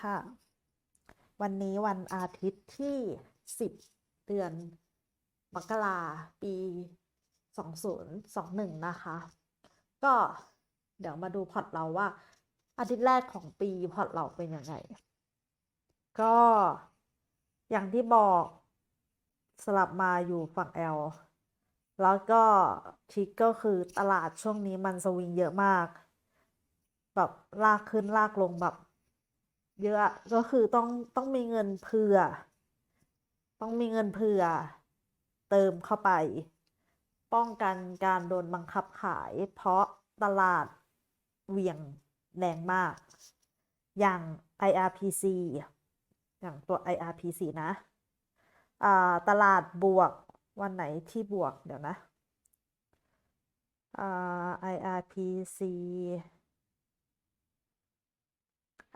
ค่ะ วันนี้วันอาทิตย์ที่ 10 เดือนมกราปี 2021 นะคะ ก็เดี๋ยวมาดูพอร์ตเราว่า อาทิตย์แรกของปีพอร์ตเราเป็นยังไง ก็อย่างที่บอกสลับมาอยู่ฝั่ง L แล้วก็ทิกก็คือตลาดช่วงนี้มันสวิงเยอะมาก แบบลากขึ้นลากลงแบบ เยอะก็คือต้องต้องมีเงินเผื่อ ต้องมีเงินเผื่อ เติมเข้าไป ป้องกันการโดนบังคับขาย เพราะตลาดเหวี่ยงแรงมาก อย่าง IRPC อย่างตัว IRPC นะตลาดบวกวันไหนที่บวกเดี๋ยวนะ IRPC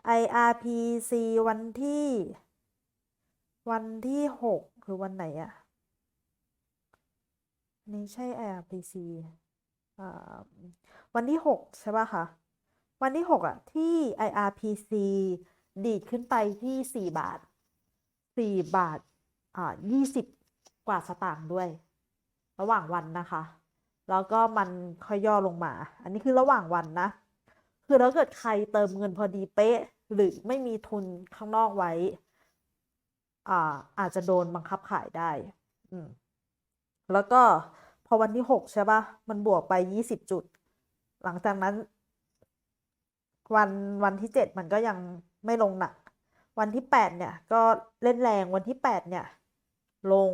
IRPC วันที่ วันที่หกคือวันไหนอะนี่ใช่ IRPC วันที่หกใช่ป่ะคะ วันที่หกอะที่ IRPC ดีดขึ้นไปที่สี่บาทสี่บาทอ่ายี่สิบกว่าสตางค์ด้วย ระหว่างวันนะคะ แล้วก็มันค่อยย่อลงมา อันนี้คือระหว่างวันนะ คือถ้าเกิดใครเติมเงินพอดีเป๊ะ หรือไม่มีทุนข้างนอกไว้ อ่า อาจจะโดนบังคับขายได้ อืม แล้วก็พอวันที่หกใช่ปะมันบวกไปยี่สิบจุด หลังจากนั้น วันวันที่เจ็ดมันก็ยังไม่ลงหนัก วันที่แปดเนี่ย ก็เล่นแรงวันที่แปดเนี่ย ลง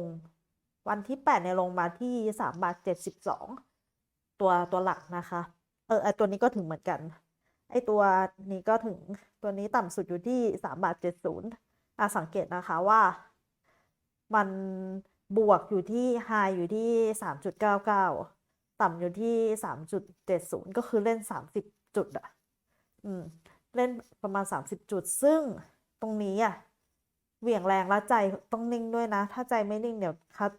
วันที่แปดเนี่ยลงมาที่สามบาทเจ็ดสิบสองตัวตัวหลักนะคะ เออไอตัวนี้ก็ถึงเหมือนกัน ไอตัวนี้ก็ถึงตัวนี้ต่ำสุดอยู่ที่สามบาทเจ็ดศูนย์อะสังเกตนะคะว่า มันบวกอยู่ที่ไฮอยู่ที่สามจุดเก้าเก้าต่ำอยู่ที่สามจุดเจ็ดศูนย์ก็คือเล่นสามสิบจุดอะอืมเล่นประมาณสามสิบจุด ซึ่งตรงนี้อะเหวี่ยงแรงแล้วใจต้องนิ่งด้วยนะ ถ้าใจไม่นิ่งเดี๋ยวคัด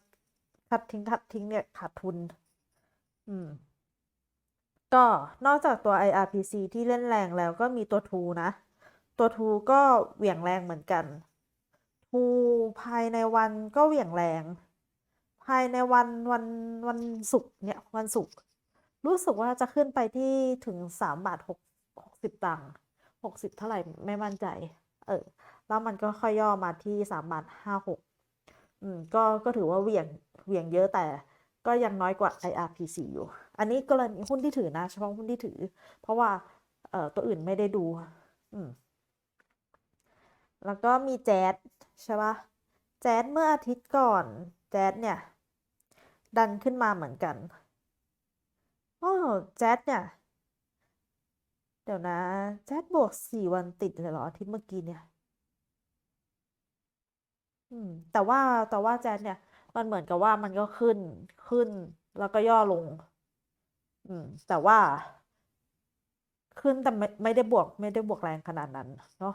คัดทิ้งคัดทิ้งเนี่ยขาดทุน อืม ก็นอกจากตัว IRPC ที่เล่นแรงแล้วก็มีตัวทูนะ ตัวทูก็เหวี่ยงแรงเหมือนกันทูภายในวันก็เหวี่ยงแรง ภายในวันวันวันศุกร์เนี่ยวันศุกร์รู้สึกว่าจะขึ้นไปที่ถึงสามบาทหกหกสิบตังค์หกสิบเท่าไหร่ไม่มั่นใจ เออ แล้วมันก็ค่อยย่อมาที่สามบาทห้าหกอืมก็ก็ถือว่าเหวี่ยงเหวี่ยงเยอะแต่ก็ยังน้อยกว่า IRPC อยู่ อันนี้กรณีหุ้นที่ถือนะเฉพาะหุ้นที่ถือ เพราะว่าเอ่อตัวอื่นไม่ได้ดูแล้วก็มีแจ๊ดใช่ปะแจ๊ดเมื่ออาทิตย์ก่อน แจ๊ดเนี่ย ดันขึ้นมาเหมือนกันโอ้แจ๊ดเนี่ย เดี๋ยวนะ แจ๊ดบวกสี่วันติดเลยเหรออาทิตย์เมื่อกี้เนี่ย อืม แต่ว่าแต่ว่าแจ๊ดเนี่ย มันเหมือนกับว่ามันก็ขึ้นขึ้นแล้วก็ย่อลง อืม แต่ว่า ขึ้นแต่ไม่ไม่ได้บวก ไม่ได้บวกแรงขนาดนั้นเนาะ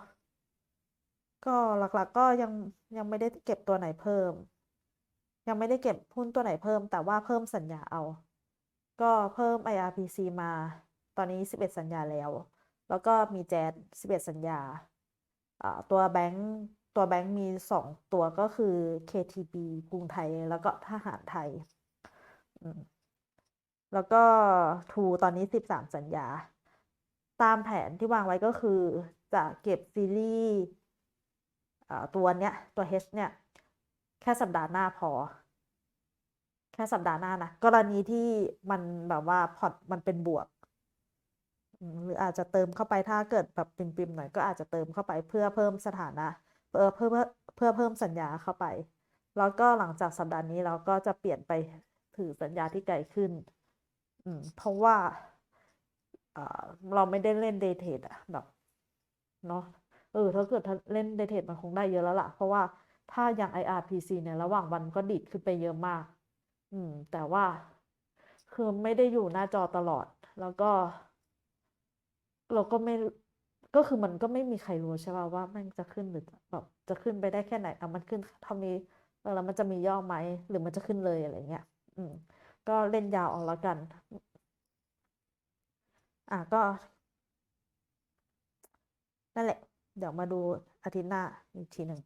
ก็หลักๆก็ยังยังไม่ได้เก็บตัวไหนเพิ่ม ยังไม่ได้เก็บหุ้นตัวไหนเพิ่ม แต่ว่าเพิ่มสัญญาเอา ก็เพิ่ม IRPC มา ตอนนี้ 11 สัญญาแล้ว แล้วก็มีแจ๊ด11 สัญญาตัวแบงค์ตัวแบงค์มีสองตัวก็คือ KTB กรุงไทยแล้วก็ทหารไทย แล้วก็ทูตอนนี้ 13 สัญญา ตามแผนที่วางไว้ก็คือจะเก็บซีรีส์ตัวเนี้ย ตัว H เนี่ย แค่สัปดาห์หน้าพอ แค่สัปดาห์หน้านะ กรณีที่มันแบบว่าพอร์ตมันเป็นบวก หรืออาจจะเติมเข้าไปถ้าเกิดแบบปิมๆหน่อยก็อาจจะเติมเข้าไปเพื่อเพิ่มสถานะเพื่อเพื่อเพื่อเพื่อเพิ่มสัญญาเข้าไป แล้วก็หลังจากสัปดาห์นี้เราก็จะเปลี่ยนไปถือสัญญาที่ไกลขึ้น อืม เพราะว่าเราไม่ได้เล่นเดเทดอะแบบเนาะเออถ้าเกิดถ้าเล่นเดเทดมันคงได้เยอะแล้วล่ะ เพราะว่าถ้าอย่าง IRPC เนี่ยระหว่างวันก็ดีดขึ้นไปเยอะมาก อืม แต่ว่าคือไม่ได้อยู่หน้าจอตลอด แล้วก็ เราก็ไม่ก็คือมันก็ไม่มีใครรู้ใช่ป่ะว่ามันจะขึ้นหรือแบบจะขึ้นไปได้แค่ไหนอะมันขึ้นเท่านี้แล้วมันจะมีย่อไหมหรือมันจะขึ้นเลยอะไรเงี้ย อืม ก็เล่นยาวเอาแล้วกัน อะก็ นั่นแหละ เดี๋ยวมาดูอาทิตย์หน้าอีกทีหนึ่ง